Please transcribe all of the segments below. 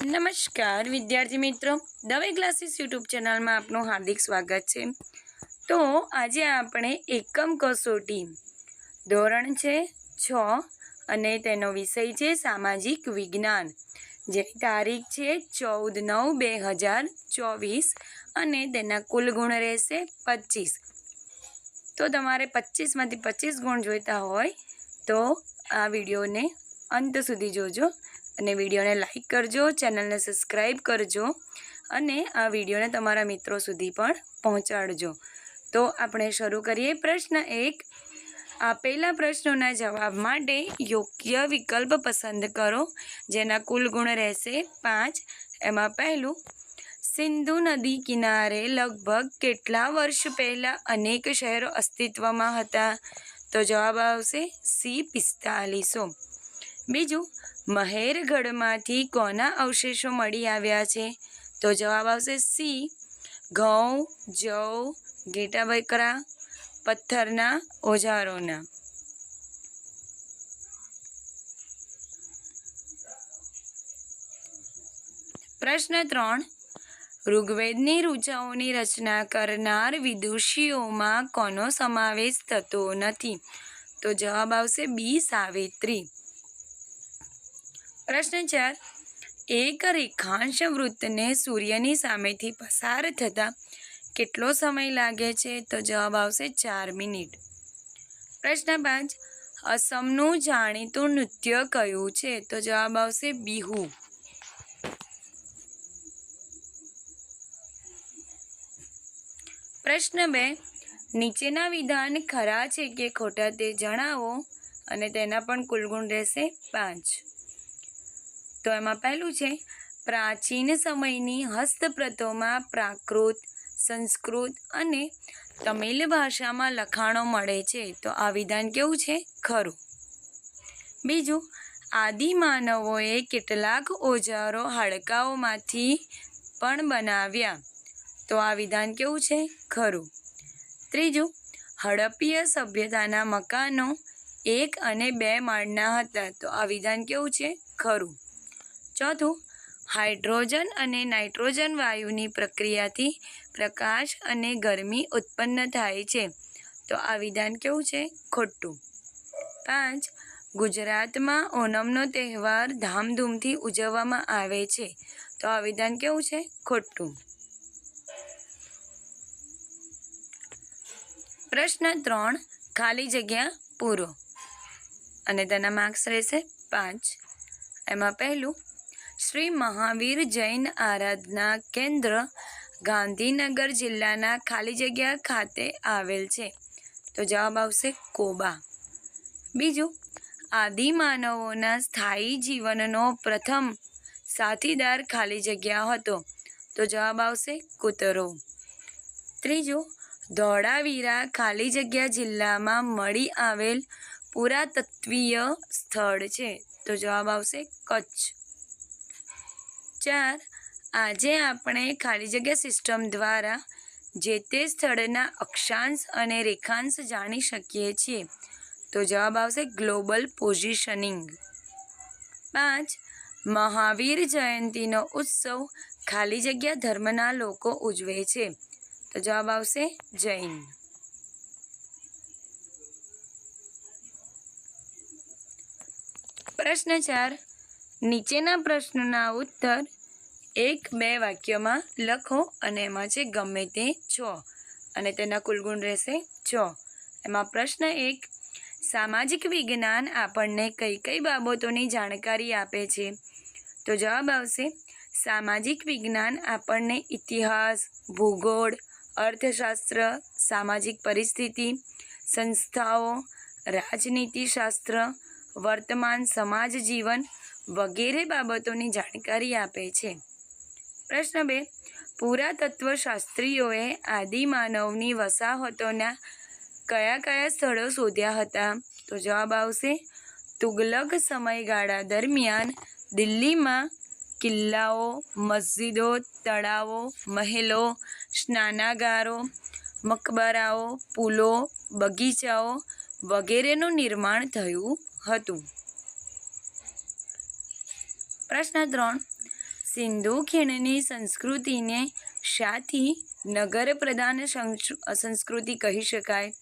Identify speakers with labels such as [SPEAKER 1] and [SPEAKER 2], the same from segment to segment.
[SPEAKER 1] નમસ્કાર, વિદ્યાર્થી મિત્રો. દવે ક્લાસીસ યુટ્યુબ ચેનલમાં આપનું હાર્દિક સ્વાગત છે. તો આજે આપણે એકમ કસોટી, ધોરણ છે છ અને તેનો વિષય છે સામાજિક વિજ્ઞાન, જેની તારીખ છે ચૌદ નવ બે હજાર ચોવીસ અને તેના કુલ ગુણ રહેશે પચીસ. તો તમારે પચીસમાંથી પચીસ ગુણ જોઈતા હોય તો આ વિડીયોને અંત સુધી જોજો. અને વિડીયોને લાઇક કરજો, ચેનલને સબસ્ક્રાઈબ કરજો અને આ વિડીયોને તમારા મિત્રો સુધી પણ પહોંચાડજો. તો આપણે શરૂ કરીએ. પ્રશ્ન એક આપેલા પ્રશ્નોના જવાબ માટે યોગ્ય વિકલ્પ પસંદ કરો, જેના કુલ ગુણ રહેશે પાંચ. એમાં પહેલું, સિંધુ નદી કિનારે લગભગ કેટલા વર્ષ પહેલાં અનેક શહેરો અસ્તિત્વમાં હતા? તો જવાબ આવશે સી, પિસ્તાલીસો. બીજું, મહેરગઢમાંથી કોના અવશેષો મળી આવ્યા છે? તો જવાબ આવશે સી, ઘઉં, જવ, ઘેટા બકરા, પથ્થરના ઓજારોના. પ્રશ્ન ત્રણ, ઋગ્વેદની ઋચાઓની રચના કરનાર વિદુષીઓમાં કોનો સમાવેશ થતો નથી? તો જવાબ આવશે બી, સાવિત્રી. પ્રશ્ન ચાર. એક રેખાંશ વૃત્તને સૂર્યની સામેથી પસાર થતાં કેટલો સમય લાગે છે? તો જવાબ આવશે ચાર મિનિટ. પ્રશ્ન પાંચ. અસમનું જાણીતું નૃત્ય કયું છે? તો જવાબ આવશે બિહુ. પ્રશ્ન બે. નીચેના વિધાન ખરા છે કે ખોટા તે જણાવો અને તેના પણ કુલ ગુણ રહેશે પાંચ. તો એમાં પહેલું છે, પ્રાચીન સમયની હસ્તપ્રતોમાં પ્રાકૃત, સંસ્કૃત અને તમિલ ભાષામાં લખાણો મળે છે. તો આ વિધાન કેવું છે? ખરું. બીજું, આદિમાનવોએ કેટલાક ઓજારો હાડકાઓમાંથી પણ બનાવ્યા. તો આ વિધાન કેવું છે? ખરું. ત્રીજું, હડપ્પીય સભ્યતાના મકાનો એક અને બે માળના હતા. તો આ વિધાન કેવું છે? ખરું. ચોથું હાઇડ્રોજન અને નાઇટ્રોજન વાયુની પ્રક્રિયાથી પ્રકાશ અને ગરમી ઉત્પન્ન થાય છે. તો આ વિધાન કેવું છે? ખોટું. પાંચ, ગુજરાતમાં ઓનમનો તહેવાર ધામધૂમથી ઉજવવામાં આવે છે. તો આ વિધાન કેવું છે? ખોટું. પ્રશ્ન ત્રણ, ખાલી જગ્યા પૂરો. અને તેના માર્ક્સ રહેશે પાંચ. એમાં પહેલું શ્રી મહાવીર જૈન આરાધના કેન્દ્ર ગાંધીનગર જિલ્લાના ખાલી જગ્યા ખાતે આવેલ છે. તો જવાબ આવશે કોબા. બીજું, આદિમાનવોના સ્થાયી જીવનનો પ્રથમ સાથીદાર ખાલી જગ્યા હતો. તો જવાબ આવશે કૂતરો. ત્રીજું, ધોળાવીરા ખાલી જગ્યા જિલ્લામાં મળી આવેલ પુરાતત્વીય સ્થળ છે. તો જવાબ આવશે કચ્છ. ચાર આજે આપણે ખાલી જગ્યા સિસ્ટમ દ્વારા જે તે સ્થળના અક્ષાંશ અને રેખાંશ જાણી શકીએ છીએ. તો જવાબ આવશે ગ્લોબલ પોઝિશનિંગ પાંચ, મહાવીર જયંતીનો ઉત્સવ ખાલી જગ્યા ધર્મના લોકો ઉજવે છે. તો જવાબ આવશે જૈન. પ્રશ્ન ચાર, નીચેના પ્રશ્નના ઉત્તર એક બે વાક્યમાં લખો અને એમાં છે ગમે તે છ. અને તેના કુલગુણ રહેશે છ. એમાં પ્રશ્ન એક, સામાજિક વિજ્ઞાન આપણને કઈ કઈ બાબતોની જાણકારી આપે છે? તો જવાબ આવશે, સામાજિક વિજ્ઞાન આપણને ઇતિહાસ, ભૂગોળ, અર્થશાસ્ત્ર, સામાજિક પરિસ્થિતિ, સંસ્થાઓ, રાજનીતિશાસ્ત્ર, વર્તમાન સમાજ જીવન વગેરે બાબતોની જાણકારી આપે છે. પ્રશ્ન બે. પુરાતત્વશાસ્ત્રીઓએ આદિમાનવની વસાહતોના કયા કયા સ્થળો શોધ્યા હતા? તો જવાબ આવશે, તુગલક સમયગાળા દરમિયાન દિલ્હીમાં કિલ્લાઓ, મસ્જિદો, તળાવો, મહેલો, સ્નાનાગારો, મકબરાઓ, પુલો, બગીચાઓ વગેરેનું નિર્માણ થયું હતું. પ્રશ્ન ત્રણ. સિંધુ ખીણની સંસ્કૃતિને શાથી નગર પ્રધાન સંસ્કૃ- સંસ્કૃતિ કહી શકાય.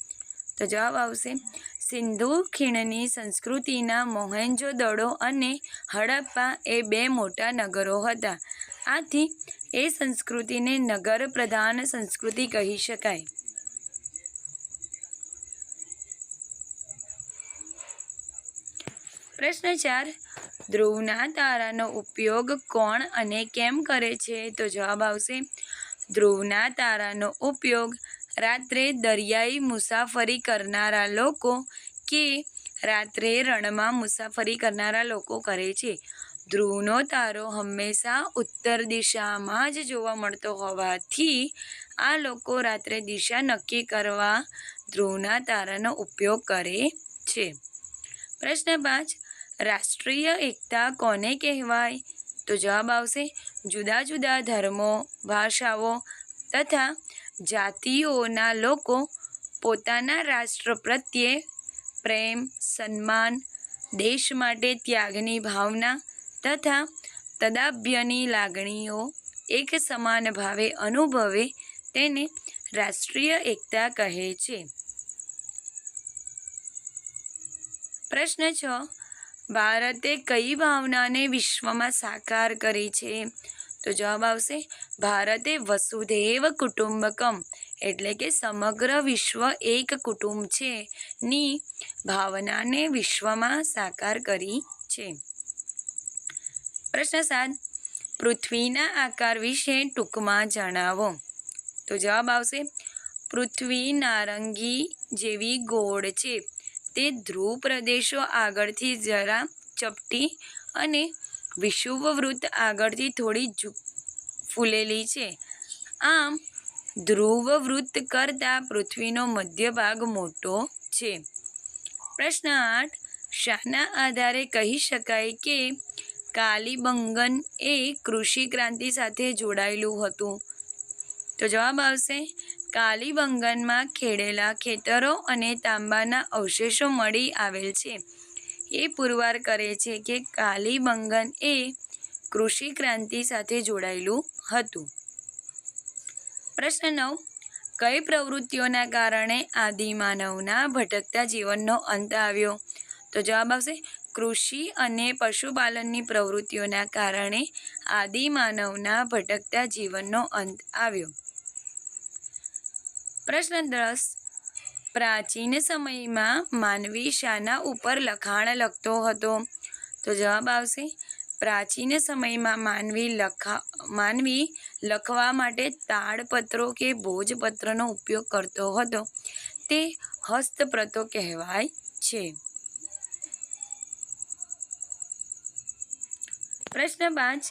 [SPEAKER 1] તો જવાબ આવશે. સિંધુ ખીણની સંસ્કૃતિના મોહેન્જો દડો અને હડપ્પા એ બે મોટા નગરો હતા. આથી એ સંસ્કૃતિને નગર પ્રધાન સંસ્કૃતિ કહી શકાય. પ્રશ્ન ચાર. ધ્રુવના તારાનો ઉપયોગ કોણ અને કેમ કરે છે? તો જવાબ આવશે ધ્રુવના તારાનો ઉપયોગ રાત્રે દરિયાઈ મુસાફરી કરનારા લોકો કે રાત્રે રણમાં મુસાફરી કરનારા લોકો કરે છે? ધ્રુવનો તારો હંમેશા ઉત્તર દિશામાં જ જોવા મળતો હોવાથી આ લોકો રાત્રે દિશા નક્કી કરવા ધ્રુવના તારાનો ઉપયોગ કરે છે. પ્રશ્ન પાંચ રાષ્ટ્રીય એકતા કોને કહેવાય? તો જવાબ આવશે, જુદા જુદા ધર્મો, ભાષાઓ તથા જાતિઓના લોકો પોતાના રાષ્ટ્ર પ્રત્યે પ્રેમ, સન્માન, દેશ માટે ત્યાગની ભાવના તથા તદાભ્યની લાગણીઓ એક સમાન ભાવે અનુભવે તેને રાષ્ટ્રીય એકતા કહે છે. પ્રશ્ન છ ભારતે કઈ ભાવનાને વિશ્વમાં સાકાર કરી છે? તો જવાબ આવશે, ભારતે વસુધૈવ કુટુંબકમ, એટલે કે સમગ્ર વિશ્વ એક કુટુંબ છે, ની ભાવનાને વિશ્વમાં સાકાર કરી છે. પ્રશ્ન સાત, પૃથ્વીના આકાર વિશે ટૂંકમાં જણાવો. તો જવાબ આવશે, પૃથ્વી નારંગી જેવી ગોળ છે. તે ધ્રુવ પ્રદેશો આગળથી જરા ચપટી અને વિષુવવૃત્ત આગળથી થોડી ઝૂ ફૂલેલી છે. આમ, ધ્રુવવૃત્ત કરતાં પૃથ્વીનો મધ્ય ભાગ મોટો છે. પ્રશ્ન આઠ. શાના આધારે કહી શકાય કે કાલીબંગન એ કૃષિ ક્રાંતિ સાથે જોડાયેલું હતું. તો જવાબ આવશે કાલિબંગનમાં ખેડેલા ખેતરો અને તાંબાના અવશેષો મળી આવેલ છે. એ પુરવાર કરે છે કે કાલીબંગન એ કૃષિ ક્રાંતિ સાથે જોડાયેલું હતું. પ્રશ્ન નવ. કઈ પ્રવૃત્તિઓના કારણે આદિમાનવના ભટકતા જીવનનો અંત આવ્યો? તો જવાબ આવશે, કૃષિ અને પશુપાલનની પ્રવૃત્તિઓના કારણે આદિમાનવના ભટકતા જીવનનો અંત આવ્યો. પ્રશ્ન દસ. પ્રાચીન સમયમાં માનવી શાના ઉપર લખાણ લખતો હતો? તો જવાબ આવશે, પ્રાચીન સમયમાં માનવી લખા, માનવી લખવા માટે તાડપત્રો કે ભોજપત્રનો ઉપયોગ કરતો હતો. તે હસ્તપ્રતો કહેવાય છે. પ્રશ્ન પાંચ.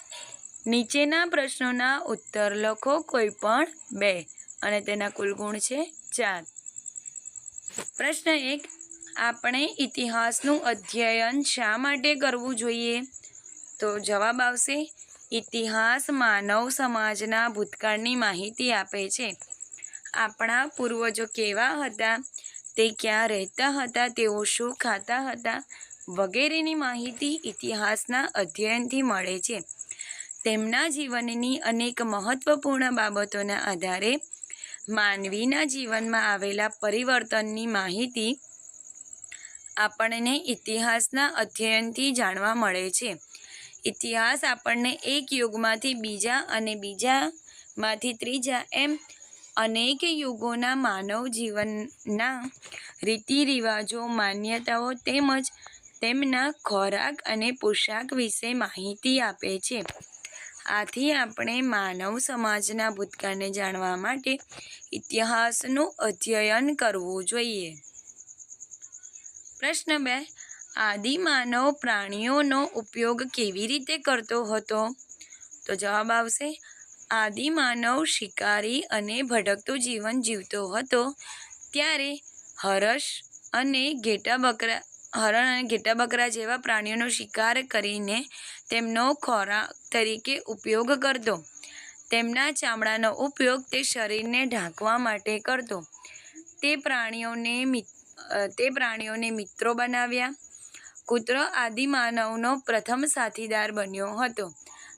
[SPEAKER 1] નીચેના પ્રશ્નોના ઉત્તર લખો કોઈ પણ બે. અને તેના કુલ ગુણ છે ચાર. પ્રશ્ન એક, આપણે ઇતિહાસનું અધ્યયન શા માટે કરવું જોઈએ? તો જવાબ આવશે, ઇતિહાસ માનવ સમાજના ભૂતકાળની માહિતી આપે છે. આપણા પૂર્વજો કેવા હતા? તે ક્યાં રહેતા હતા? તેઓ શું ખાતા હતા? વગેરેની માહિતી ઇતિહાસના અધ્યયનથી મળે છે. તેમના જીવનની અનેક મહત્વપૂર્ણ બાબતોના આધારે માનવીના જીવનમાં આવેલા પરિવર્તનની માહિતી આપણને ઇતિહાસના અધ્યયનથી જાણવા મળે છે. ઇતિહાસ આપણને એક યુગમાંથી બીજા અને બીજામાંથી ત્રીજા એમ અનેક યુગોના માનવ જીવનના રીતિ રિવાજો માન્યતાઓ તેમજ તેમના ખોરાક અને પોશાક વિશે માહિતી આપે છે. આથી આપણે માનવ સમાજના ભૂતકાળને જાણવા માટે ઇતિહાસનું અધ્યયન કરવું જોઈએ. પ્રશ્ન બે આદિમાનવ પ્રાણીઓનો ઉપયોગ કેવી રીતે કરતો હતો? તો જવાબ આવશે આદિમાનવ શિકારી અને ભટકતું જીવન જીવતો હતો ત્યારે હરસ અને ઘેટા બકરા હરણ અને ઘેટા બકરા જેવા પ્રાણીઓનો શિકાર કરીને તેમનો ખોરાક તરીકે ઉપયોગ કરતો. તેમના ચામડાનો ઉપયોગ તે શરીરને ઢાંકવા માટે કરતો. તે પ્રાણીઓને તે પ્રાણીઓને મિત્રો બનાવ્યા. કૂતરો આદિમાનવનો પ્રથમ સાથીદાર બન્યો હતો.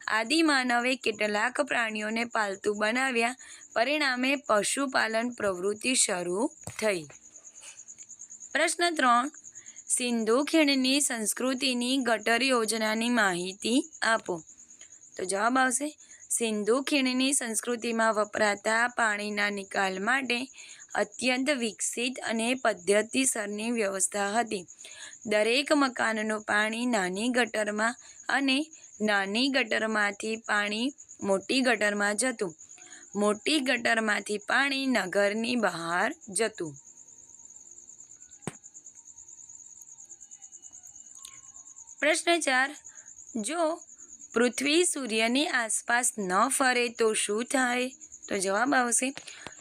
[SPEAKER 1] આદિમાનવે કેટલાક પ્રાણીઓને પાલતુ બનાવ્યા. પરિણામે પશુપાલન પ્રવૃત્તિ શરૂ થઈ. પ્રશ્ન ત્રણ સિંધુ ખીણની સંસ્કૃતિની ગટર યોજનાની માહિતી આપો. તો જવાબ આવશે, સિંધુ ખીણની સંસ્કૃતિમાં વપરાતા પાણીના નિકાલ માટે અત્યંત વિકસિત અને પદ્ધતિસરની વ્યવસ્થા હતી. દરેક મકાનનું પાણી નાની ગટરમાં અને નાની ગટરમાંથી પાણી મોટી ગટરમાં જતું. મોટી ગટરમાંથી પાણી નગરની બહાર જતું. પ્રશ્ન ચાર, જો પૃથ્વી સૂર્યની આસપાસ ન ફરે તો શું થાય? તો જવાબ આવશે,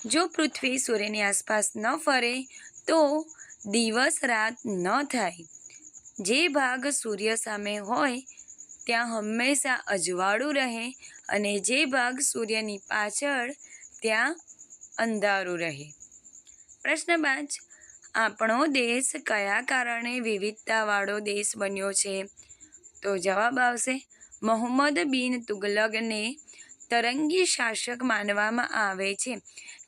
[SPEAKER 1] જો પૃથ્વી સૂર્યની આસપાસ ન ફરે તો દિવસ રાત ન થાય. જે ભાગ સૂર્ય સામે હોય, ત્યાં હંમેશા અજવાળું રહે અને જે ભાગ સૂર્યની પાછળ, ત્યાં અંધારું રહે. પ્રશ્ન પાંચ આપણો દેશ કયા કારણે વિવિધતાવાળો દેશ બન્યો છે? તો જવાબ આવશે, મોહમ્મદ બિન તુગલકને તરંગી શાસક માનવામાં આવે છે,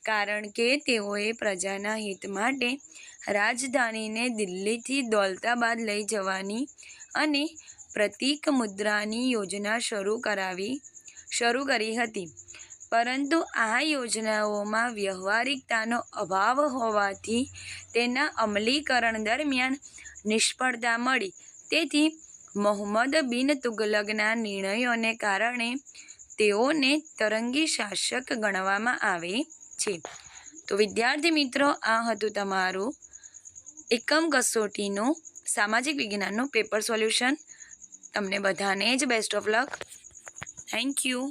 [SPEAKER 1] કારણ કે તેઓએ પ્રજાના હિત માટે રાજધાનીને દિલ્હીથી દૌલતાબાદ લઈ જવાની અને પ્રતીક મુદ્રાની યોજના શરૂ કરાવી, શરૂ કરી હતી. પરંતુ આ યોજનાઓમાં વ્યવહારિકતાનો અભાવ હોવાથી તેના અમલીકરણ દરમિયાન નિષ્ફળતા મળી. તેથી, મોહમ્મદ બિન તુગલકના નિર્ણયોને કારણે તેઓને તરંગી શાસક ગણવામાં આવે છે. તો વિદ્યાર્થી મિત્રો, આ હતું તમારું એકમ કસોટીનું સામાજિક વિજ્ઞાનનું પેપર સોલ્યુશન. તમને બધાને જ best of luck thank you